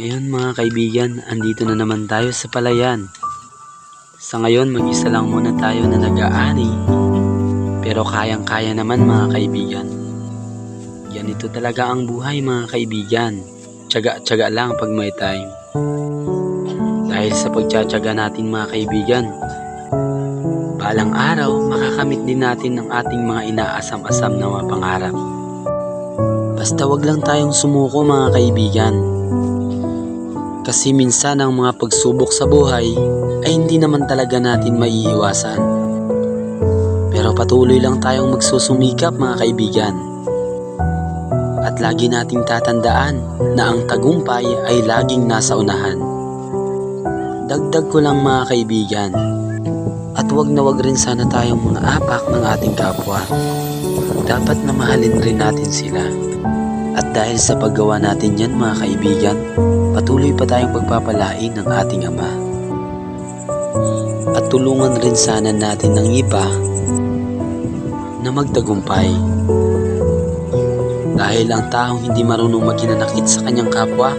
Ngayon mga kaibigan, andito na naman tayo sa palayan. Sa ngayon, mag-isa lang muna tayo na nag-aani. Pero kayang-kaya naman mga kaibigan. Ganito talaga ang buhay mga kaibigan. Tiyaga-tiyaga lang pag may time. Dahil sa pagtsatsaga natin mga kaibigan, balang araw makakamit din natin ang ating mga inaasam-asam na mga pangarap. Basta wag lang tayong sumuko mga kaibigan. Kasi minsan ang mga pagsubok sa buhay ay hindi naman talaga natin maiiwasan. Pero patuloy lang tayong magsusumikap mga kaibigan. At lagi nating tatandaan na ang tagumpay ay laging nasa unahan. Dagdag ko lang mga kaibigan. At wag na wag rin sana tayong mga apak ng ating kapwa. Dapat na mahalin rin natin sila. Dahil sa paggawa natin yan mga kaibigan, patuloy pa tayong pagpapalain ng ating Ama. At tulungan rin sana natin ng iba na magtagumpay. Dahil ang taong hindi marunong maginanakit sa kanyang kapwa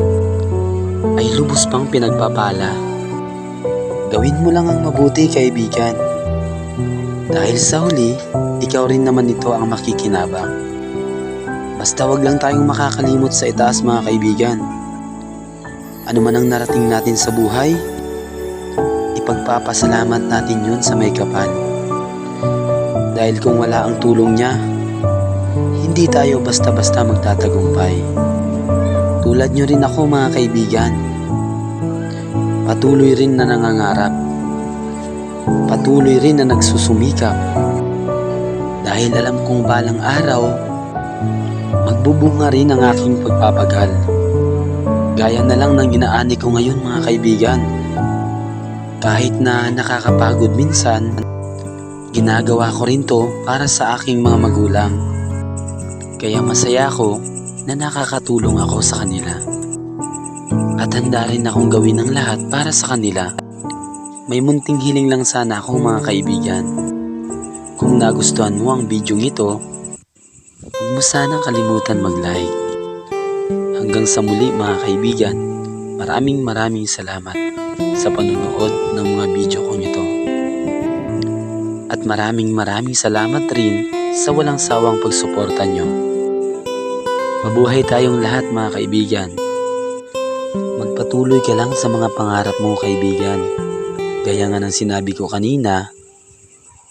ay lubos pang pinagpapala. Gawin mo lang ang mabuti kaibigan. Dahil sa huli, ikaw rin naman ito ang makikinabang. Basta wag lang tayong makakalimot sa itaas mga kaibigan. Ano man ang narating natin sa buhay, ipagpapasalamat natin yun sa may kapal. Dahil kung wala ang tulong niya, hindi tayo basta-basta magtatagumpay. Tulad nyo rin ako mga kaibigan. Patuloy rin na nangangarap. Patuloy rin na nagsusumikap. Dahil alam kong balang araw, magbubunga rin ang aking pagpapagal. Gaya na lang ng inaani ko ngayon mga kaibigan. Kahit na nakakapagod minsan, ginagawa ko rin to para sa aking mga magulang. Kaya masaya ako na nakakatulong ako sa kanila. At handa rin akong gawin ang lahat para sa kanila. May munting hiling lang sana ako mga kaibigan. Kung nagustuhan mo ang video ito, huwag mo sanang kalimutan mag-like. Hanggang sa muli mga kaibigan, maraming maraming salamat sa panunood ng mga video kong ito. At maraming maraming salamat rin sa walang sawang pagsuporta nyo. Mabuhay tayong lahat mga kaibigan. Magpatuloy ka lang sa mga pangarap mo kaibigan. Gaya nga ng sinabi ko kanina,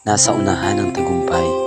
nasa unahan ng tagumpay.